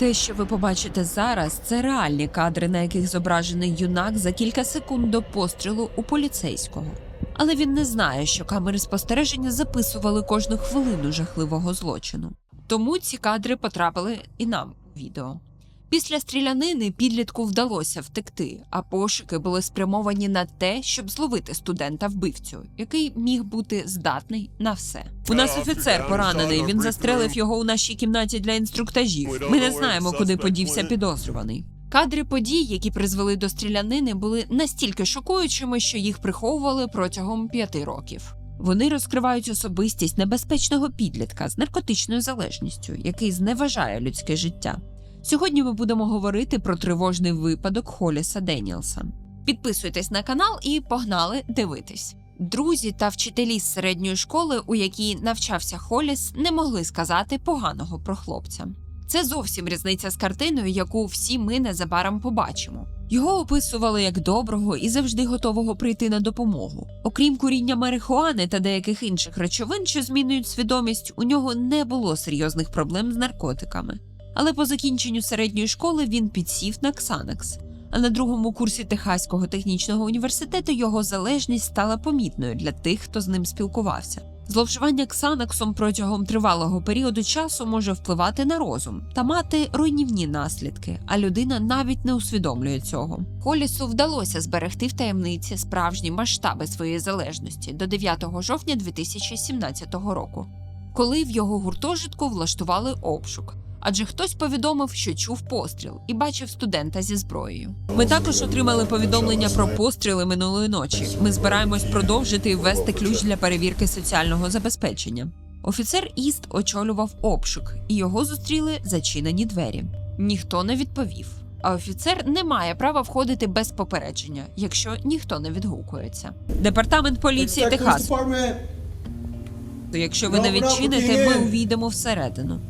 Те, що ви побачите зараз, це реальні кадри, на яких зображений юнак за кілька секунд до пострілу у поліцейського. Але він не знає, що камери спостереження записували кожну хвилину жахливого злочину. Тому ці кадри потрапили і нам у відео. Після стрілянини підлітку вдалося втекти, а пошуки були спрямовані на те, щоб зловити студента вбивцю, який міг бути здатний на все. У нас офіцер поранений. Він застрелив його у нашій кімнаті для інструктажів. Ми не знаємо, куди подівся підозрюваний. Кадри подій, які призвели до стрілянини, були настільки шокуючими, що їх приховували протягом п'яти років. Вони розкривають особистість небезпечного підлітка з наркотичною залежністю, який зневажає людське життя. Сьогодні ми будемо говорити про тривожний випадок Холіса Деніелса. Підписуйтесь на канал і погнали дивитись. Друзі та вчителі з середньої школи, у якій навчався Холіс, не могли сказати поганого про хлопця. Це зовсім різниця з картиною, яку всі ми незабаром побачимо. Його описували як доброго і завжди готового прийти на допомогу. Окрім куріння марихуани та деяких інших речовин, що змінюють свідомість, у нього не було серйозних проблем з наркотиками. Але по закінченню середньої школи він підсів на Ксанакс. А на другому курсі Техаського технічного університету його залежність стала помітною для тих, хто з ним спілкувався. Зловживання Ксанаксом протягом тривалого періоду часу може впливати на розум та мати руйнівні наслідки, а людина навіть не усвідомлює цього. Холісу вдалося зберегти в таємниці справжні масштаби своєї залежності до 9 жовтня 2017 року, коли в його гуртожитку влаштували обшук. Адже хтось повідомив, що чув постріл і бачив студента зі зброєю. Ми також отримали повідомлення про постріли минулої ночі. Ми збираємось продовжити і ввести ключ для перевірки соціального забезпечення. Офіцер Іст очолював обшук, і його зустріли зачинені двері. Ніхто не відповів. А офіцер не має права входити без попередження, якщо ніхто не відгукується. Департамент поліції Техасу. То якщо ви не відчините, ми увійдемо всередину.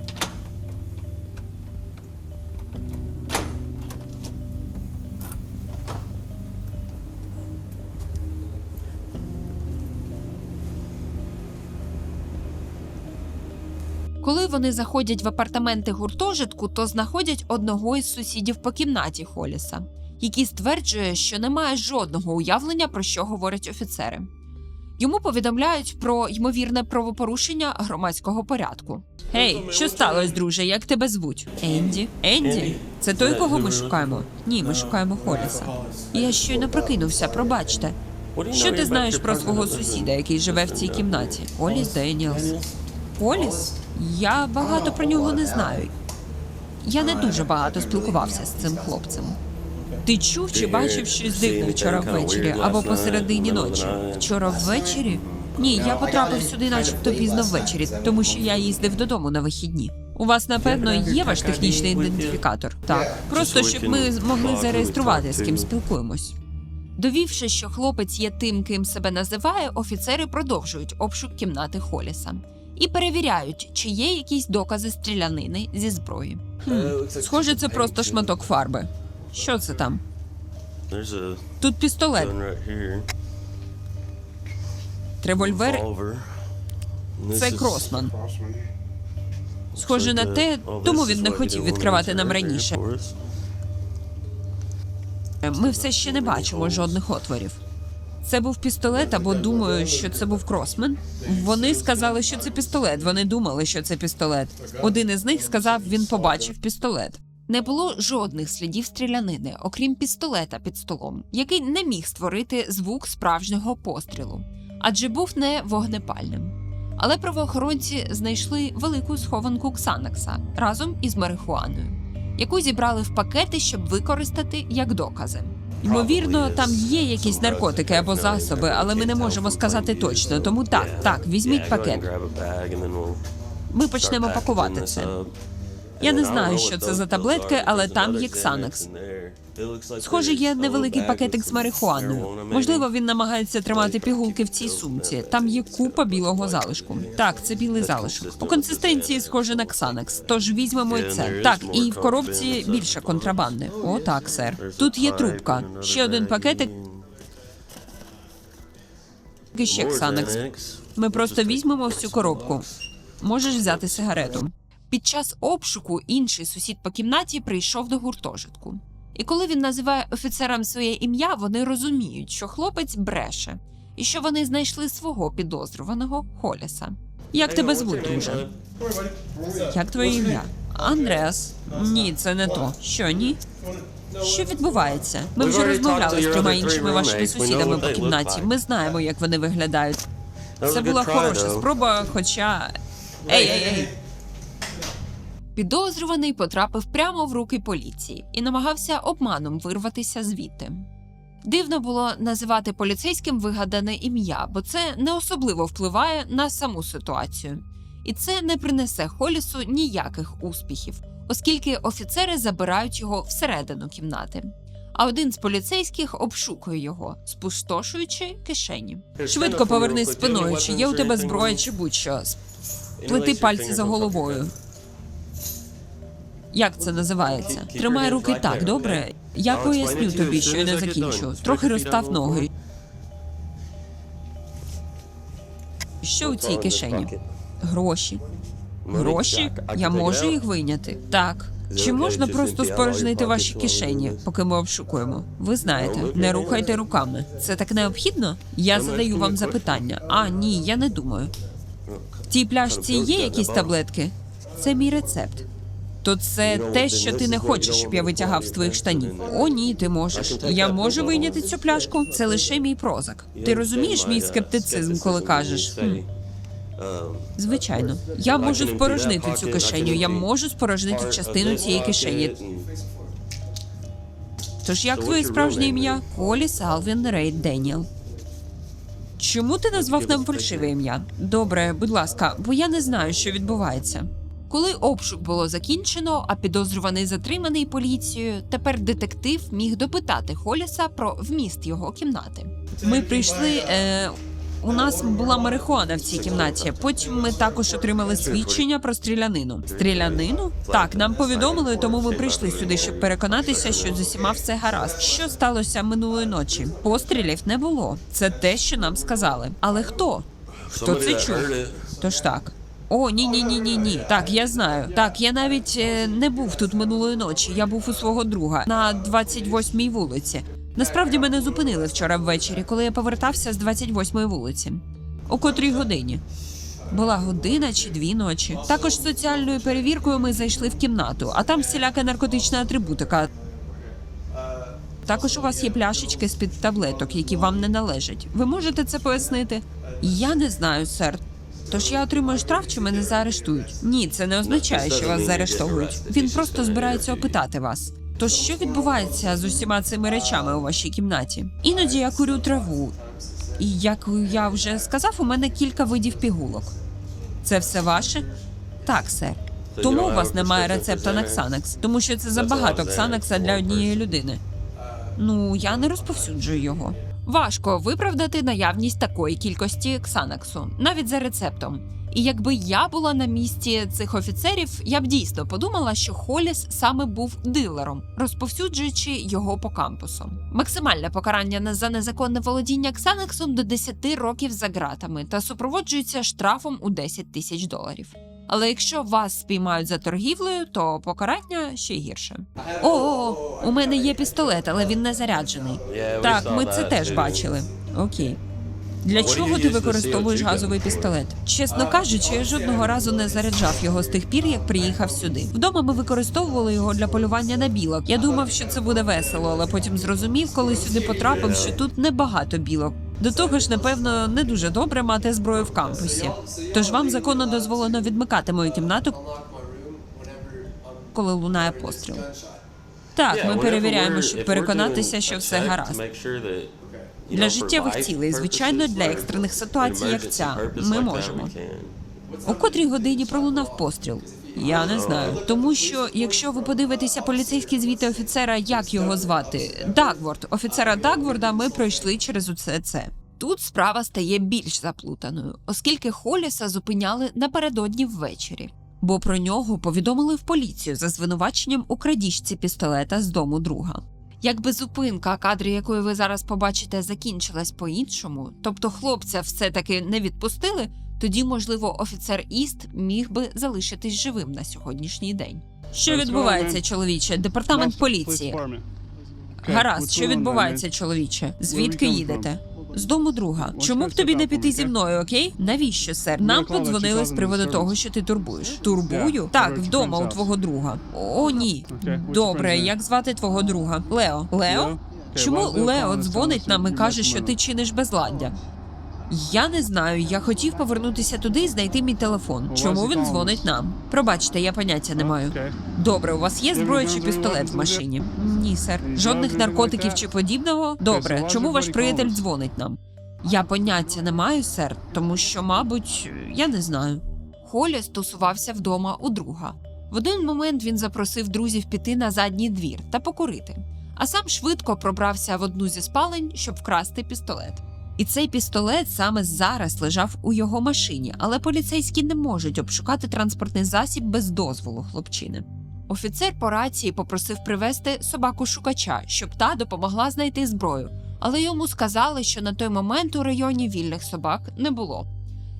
Коли вони заходять в апартаменти гуртожитку, то знаходять одного із сусідів по кімнаті Холіса, який стверджує, що не має жодного уявлення, про що говорять офіцери. Йому повідомляють про ймовірне правопорушення громадського порядку. Гей, що сталося, друже? Як тебе звуть? Енді. Енді? Це той, кого ми шукаємо? Ні, ми шукаємо Холіса. Я щойно прокинувся, пробачте. Що ти знаєш про свого сусіда, який живе в цій кімнаті? Оліс Деніелс. Оліс? Я багато про нього не знаю. Я не дуже багато спілкувався з цим хлопцем. Ти чув чи бачив щось дивне вчора ввечері або посередині ночі? Вчора ввечері? Ні, я потрапив сюди, начебто пізно ввечері, тому що я їздив додому на вихідні. У вас, напевно, є ваш технічний ідентифікатор? Так, просто щоб ми змогли зареєструвати, з ким спілкуємось. Довівши, що хлопець є тим, ким себе називає, офіцери продовжують обшук кімнати Холіса і перевіряють, чи є якісь докази стрілянини зі зброї. Хм, схоже, це просто шматок фарби. Що це там? Тут пістолет, револьвер. Це Кросман. Схоже на те, Oh, тому він не хотів відкривати нам раніше. Ми все ще не бачимо жодних отворів. Це був пістолет, або думаю, що це був кросмен. Вони сказали, що це пістолет. Вони думали, що це пістолет. Один із них сказав, він побачив пістолет. Не було жодних слідів стрілянини, окрім пістолета під столом, який не міг створити звук справжнього пострілу, адже був не вогнепальним. Але правоохоронці знайшли велику схованку Ксанакса разом із марихуаною, яку зібрали в пакети, щоб використати як докази. Ймовірно, там є якісь наркотики або засоби, але ми не можемо сказати точно. Тому так, так, візьміть пакет. Ми почнемо пакувати це. Я не знаю, що це за таблетки, але там є ксанекс. Схоже, є невеликий пакетик з марихуаною. Можливо, він намагається тримати пігулки в цій сумці. Там є купа білого залишку. Так, це білий залишок. По консистенції схоже на ксанакс. Тож візьмемо і це. Так, і в коробці більше контрабанди. О, так, сер. Тут є трубка. Ще один пакетик. І ще. Xanax. Ми просто візьмемо всю коробку. Можеш взяти сигарету. Під час обшуку інший сусід по кімнаті прийшов до гуртожитку. І коли він називає офіцерам своє ім'я, вони розуміють, що хлопець бреше, і що вони знайшли свого підозрюваного Холіса. Як тебе звуть, друже? Як твоє ім'я? Андреас. Ні, це не то. Що ні? Що відбувається? Ми вже розмовляли з трьома іншими вашими сусідами по кімнаті. Ми знаємо, як вони виглядають. Це була хороша спроба, хоча. Ей, ей, ей. Підозрюваний потрапив прямо в руки поліції і намагався обманом вирватися звідти. Дивно було називати поліцейським вигадане ім'я, бо це не особливо впливає на саму ситуацію. І це не принесе Холісу ніяких успіхів, оскільки офіцери забирають його всередину кімнати. А один з поліцейських обшукує його, спустошуючи кишені. Швидко повернись спиною, чи є у тебе зброя, чи будь-що. Плети пальці за головою. Як це називається? Тримай руки так, добре? Я поясню тобі, що я не закінчу. Трохи розстав ноги. Що у цій кишені? Гроші. Гроші? Я можу їх вийняти? Так. Чи можна просто спорожнити ваші кишені, поки ми обшукуємо? Ви знаєте, не рухайте руками. Це так необхідно? Я задаю вам запитання. А, ні, я не думаю. В цій пляшці є якісь таблетки? Це мій рецепт. То це те, що ти не хочеш, щоб я витягав з твоїх штанів. О, ні, ти можеш. Я можу вийняти цю пляшку. Це лише мій прозак. Ти розумієш мій скептицизм, коли кажеш? «Хм, Звичайно, я можу спорожнити цю кишеню. Я можу спорожнити частину цієї кишені. Тож як твоє справжнє ім'я? Коліс Алвін Рейд Деніел. Чому ти назвав нам фальшиве ім'я? Добре, будь ласка, бо я не знаю, що відбувається. Коли обшук було закінчено, а підозрюваний затриманий поліцією, тепер детектив міг допитати Холіса про вміст його кімнати. Ми прийшли. Е, у нас була марихуана в цій кімнаті. Потім ми також отримали свідчення про стрілянину. Стрілянину? Так, нам повідомили, тому ми прийшли сюди, щоб переконатися, що з усіма все гаразд. Що сталося минулої ночі? Пострілів не було. Це те, що нам сказали. Але хто? Хто це чув? Тож так. О, ні, ні, ні, ні, ні. Так, я знаю. Так, я навіть е, не був тут минулої ночі. Я був у свого друга на 28-й вулиці. Насправді мене зупинили вчора ввечері, коли я повертався з 28-ї вулиці. О котрій годині? Була година чи дві ночі. Також з соціальною перевіркою ми зайшли в кімнату, а там всіляка наркотична атрибутика. Також у вас є пляшечки з-під таблеток, які вам не належать. Ви можете це пояснити? Я не знаю, сер. Тож я отримую штраф, чи мене заарештують? Ні, це не означає, що вас заарештовують. Він просто збирається опитати вас. Тож що відбувається з усіма цими речами у вашій кімнаті? Іноді я курю траву, і як я вже сказав, у мене кілька видів пігулок. Це все ваше? Так, сер. Тому у вас немає рецепта на Ксанакс, тому що це забагато Ксанакса для однієї людини. Ну, я не розповсюджую його. Важко виправдати наявність такої кількості ксанаксу, навіть за рецептом. І якби я була на місці цих офіцерів, я б дійсно подумала, що Холіс саме був дилером, розповсюджуючи його по кампусу. Максимальне покарання за незаконне володіння ксанаксом до 10 років за ґратами та супроводжується штрафом у 10 тисяч доларів. Але якщо вас спіймають за торгівлею, то покарання ще гірше. О, о, о, у мене є пістолет, але він не заряджений. Так, ми це теж бачили. Окей. Для чого ти використовуєш газовий пістолет? Чесно кажучи, я жодного разу не заряджав його з тих пір, як приїхав сюди. Вдома ми використовували його для полювання на білок. Я думав, що це буде весело, але потім зрозумів, коли сюди потрапив, що тут небагато білок. До того ж, напевно, не дуже добре мати зброю в кампусі. Тож вам законно дозволено відмикати мою кімнату, коли лунає постріл. Так, ми перевіряємо, щоб переконатися, що все гаразд. Для життєвих цілей, звичайно, для екстрених ситуацій, як ця, ми можемо. У котрій годині пролунав постріл? Я не знаю. Тому що, якщо ви подивитеся поліцейські звіти офіцера, як його звати? Дагворд, офіцера Дагворда, ми пройшли через усе це. Тут справа стає більш заплутаною, оскільки Холіса зупиняли напередодні ввечері, бо про нього повідомили в поліцію за звинуваченням у крадіжці пістолета з дому друга. Якби зупинка, кадри якої ви зараз побачите, закінчилась по-іншому, тобто хлопця все-таки не відпустили, Тоді, можливо, офіцер Іст міг би залишитись живим на сьогоднішній день. Що відбувається, чоловіче? Департамент поліції. Гаразд, що відбувається, чоловіче? Звідки їдете? З дому друга. Чому б тобі не піти зі мною, окей? Навіщо, сер? Нам подзвонили з приводу того, що ти турбуєш. Турбую? Так, вдома у твого друга. О, ні. Добре, як звати твого друга? Лео. Лео? Чому Лео дзвонить нам і каже, що ти чиниш безладдя? Я не знаю. Я хотів повернутися туди і знайти мій телефон. Чому він дзвонить нам? Пробачте, я поняття не маю. Добре, у вас є зброя чи пістолет в машині? Ні, сер. Жодних наркотиків чи подібного? Добре, чому ваш приятель дзвонить нам? Я поняття не маю, сер, тому що, мабуть, я не знаю. Холі стосувався вдома у друга. В один момент він запросив друзів піти на задній двір та покурити, а сам швидко пробрався в одну зі спалень, щоб вкрасти пістолет. І цей пістолет саме зараз лежав у його машині, але поліцейські не можуть обшукати транспортний засіб без дозволу хлопчини. Офіцер по рації попросив привезти собаку шукача, щоб та допомогла знайти зброю, але йому сказали, що на той момент у районі вільних собак не було.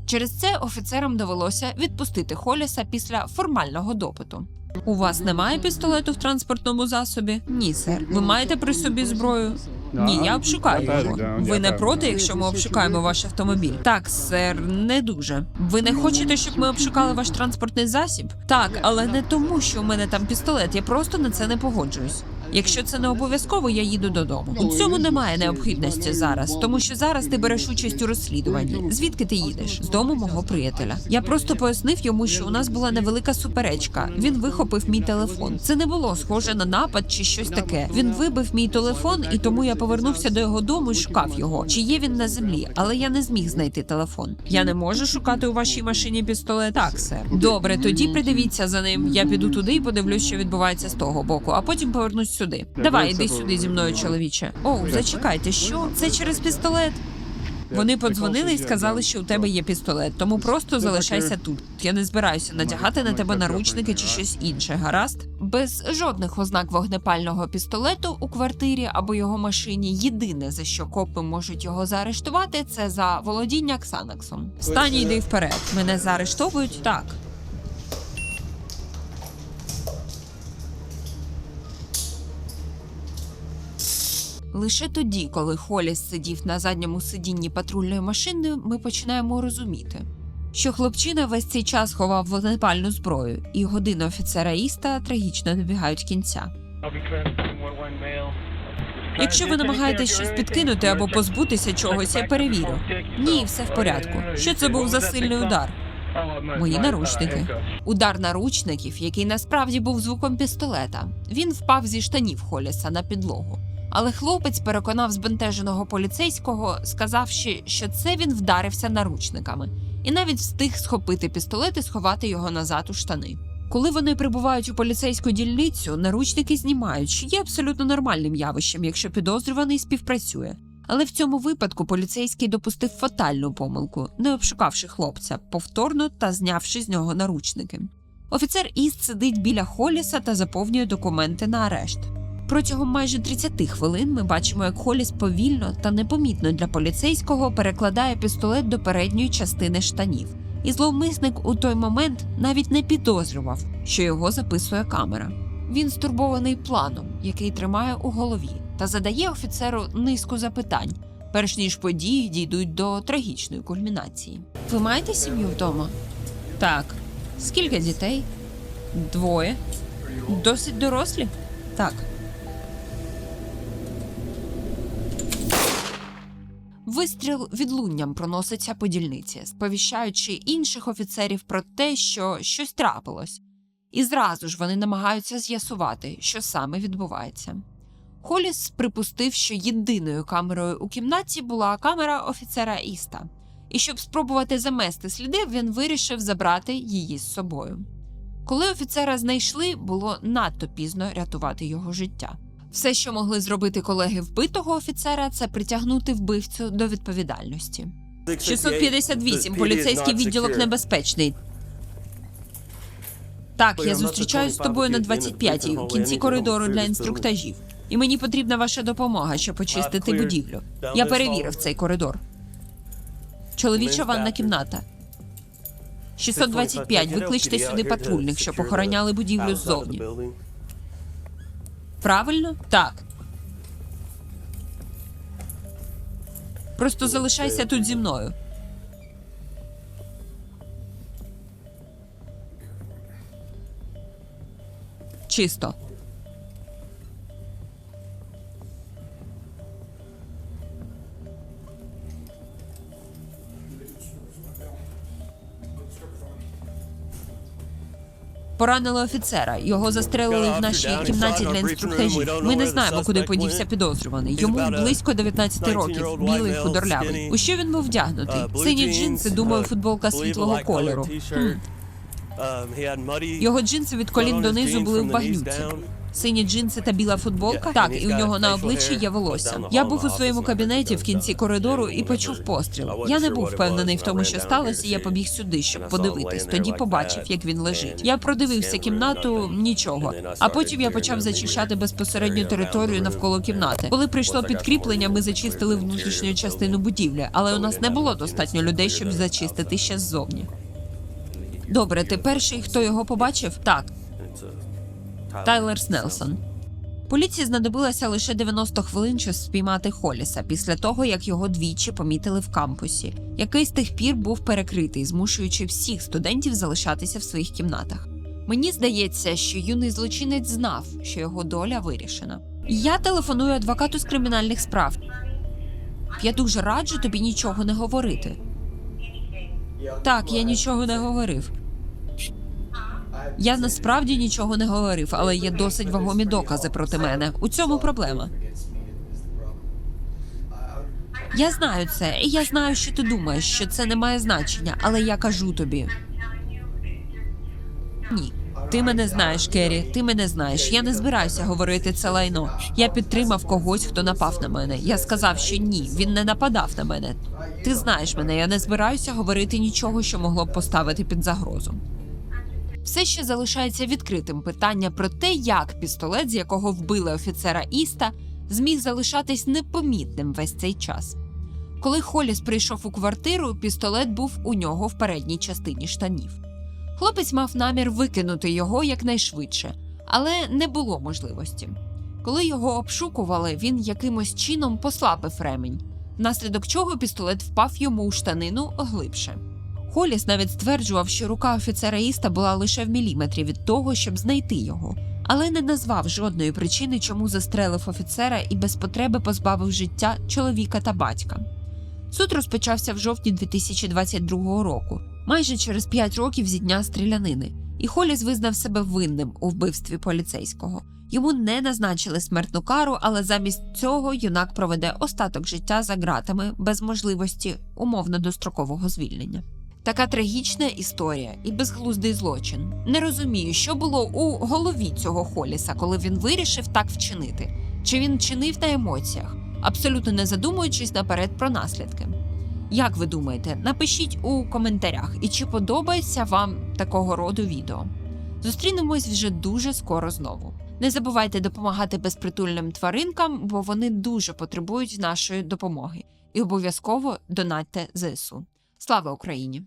Через це офіцерам довелося відпустити Холіса після формального допиту. У вас немає пістолету в транспортному засобі? Ні, сер. Ви маєте при собі зброю? Ні, я обшукаю його. Ви не проти, якщо ми обшукаємо ваш автомобіль? Так, сер, не дуже. Ви не хочете, щоб ми обшукали ваш транспортний засіб? Так, але не тому, що у мене там пістолет. Я просто на це не погоджуюсь. Якщо це не обов'язково, я їду додому. У цьому немає необхідності зараз, тому що зараз ти береш участь у розслідуванні. Звідки ти їдеш? З дому мого приятеля. Я просто пояснив йому, що у нас була невелика суперечка. Він вихопив мій телефон. Це не було схоже на напад чи щось таке. Він вибив мій телефон, і тому я повернувся до його дому і шукав його. Чи є він на землі? Але я не зміг знайти телефон. Я не можу шукати у вашій машині пістолет. Так, сер. Добре, тоді придивіться за ним. Я піду туди і подивлюсь, що відбувається з того боку, а потім повернусь сюди. Давай, іди сюди зі мною, чоловіче. О, зачекайте, що це через пістолет? Вони подзвонили і сказали, що у тебе є пістолет, тому просто залишайся тут. Я не збираюся надягати на тебе наручники чи щось інше. Гаразд? Без жодних ознак вогнепального пістолету у квартирі або його машині. Єдине за що копи можуть його заарештувати, це за володіння ксанаксом. Встань і йди вперед. Мене заарештовують так. Лише тоді, коли Холіс сидів на задньому сидінні патрульної машини, ми починаємо розуміти, що хлопчина весь цей час ховав вогнепальну зброю, і години офіцера Іста трагічно добігають кінця. Якщо ви намагаєтесь щось підкинути або позбутися чогось, я перевірю. Ні, все в порядку. Що це був за сильний удар? Мої наручники. Удар наручників, який насправді був звуком пістолета. Він впав зі штанів Холіса на підлогу. Але хлопець переконав збентеженого поліцейського, сказавши, що це він вдарився наручниками, і навіть встиг схопити пістолет і сховати його назад у штани. Коли вони прибувають у поліцейську дільницю, наручники знімають, що є абсолютно нормальним явищем, якщо підозрюваний співпрацює. Але в цьому випадку поліцейський допустив фатальну помилку, не обшукавши хлопця повторно та знявши з нього наручники. Офіцер Іст сидить біля Холіса та заповнює документи на арешт. Протягом майже 30 хвилин ми бачимо, як Холіс повільно та непомітно для поліцейського перекладає пістолет до передньої частини штанів. І зловмисник у той момент навіть не підозрював, що його записує камера. Він стурбований планом, який тримає у голові, та задає офіцеру низку запитань, перш ніж події дійдуть до трагічної кульмінації. Ви маєте сім'ю вдома? Так. Скільки дітей? Двоє. Досить дорослі? Так. Вистріл відлунням проноситься по дільниці, сповіщаючи інших офіцерів про те, що щось трапилось, і зразу ж вони намагаються з'ясувати, що саме відбувається. Холіс припустив, що єдиною камерою у кімнаті була камера офіцера Іста, і щоб спробувати замести сліди, він вирішив забрати її з собою. Коли офіцера знайшли, було надто пізно рятувати його життя. Все, що могли зробити колеги вбитого офіцера, це притягнути вбивцю до відповідальності. 658. Поліцейський відділок небезпечний. Так, я зустрічаюсь з тобою на 25-й, у кінці коридору для інструктажів. І мені потрібна ваша допомога, щоб очистити будівлю. Я перевірив цей коридор. Чоловіча ванна кімната. 625. Викличте сюди патрульних, щоб охороняли будівлю ззовні. Правильно? Так. Просто залишайся тут зі мною. Чисто. Поранили офіцера. Його застрелили в нашій кімнаті для інструктажів. Ми не знаємо, куди подівся підозрюваний. Йому близько 19 років. Білий худорлявий. У що він був вдягнутий? Сині джинси, думаю, футболка світлого кольору. Хм. Його джинси від колін донизу були в багнюці. Сині джинси та біла футболка. Так, і у нього на обличчі є волосся. Я був у своєму кабінеті в кінці коридору і почув постріл. Я не був впевнений в тому, що сталося. Я побіг сюди, щоб подивитись. Тоді побачив, як він лежить. Я продивився кімнату, нічого. А потім я почав зачищати безпосередню територію навколо кімнати. Коли прийшло підкріплення, ми зачистили внутрішню частину будівлі, але у нас не було достатньо людей, щоб зачистити ще ззовні. Добре, ти перший, хто його побачив? Так, Тайлер Снелсон. Поліції знадобилося лише 90 хвилин, щоб спіймати Холіса після того, як його двічі помітили в кампусі, який з тих пір був перекритий, змушуючи всіх студентів залишатися в своїх кімнатах. Мені здається, що юний злочинець знав, що його доля вирішена. Я телефоную адвокату з кримінальних справ. Я дуже раджу тобі нічого не говорити. Так, я нічого не говорив. Я насправді нічого не говорив, але є досить вагомі докази проти мене. У цьому проблема. Я знаю це, і я знаю, що ти думаєш, що це не має значення, але я кажу тобі. Ні. Ти мене знаєш, Керрі, ти мене знаєш. Я не збираюся говорити це лайно. Я підтримав когось, хто напав на мене. Я сказав, що ні, він не нападав на мене. Ти знаєш мене, я не збираюся говорити нічого, що могло б поставити під загрозу. Все ще залишається відкритим питання про те, як пістолет, з якого вбили офіцера Іста, зміг залишатись непомітним весь цей час. Коли Холіс прийшов у квартиру, пістолет був у нього в передній частині штанів. Хлопець мав намір викинути його якнайшвидше, але не було можливості. Коли його обшукували, він якимось чином послабив ремень, внаслідок чого пістолет впав йому у штанину глибше. Холіс навіть стверджував, що рука офіцера Іста була лише в міліметрі від того, щоб знайти його, але не назвав жодної причини, чому застрелив офіцера і без потреби позбавив життя чоловіка та батька. Суд розпочався в жовтні 2022 року, майже через 5 років зі дня стрілянини, і Холіс визнав себе винним у вбивстві поліцейського. Йому не назначили смертну кару, але замість цього юнак проведе остаток життя за ґратами без можливості умовно дострокового звільнення. Така трагічна історія і безглуздий злочин. Не розумію, що було у голові цього Холіса, коли він вирішив так вчинити. Чи він чинив на емоціях, абсолютно не задумуючись наперед про наслідки. Як ви думаєте, напишіть у коментарях, і чи подобається вам такого роду відео. Зустрінемось вже дуже скоро знову. Не забувайте допомагати безпритульним тваринкам, бо вони дуже потребують нашої допомоги. І обов'язково донатьте ЗСУ. Слава Україні!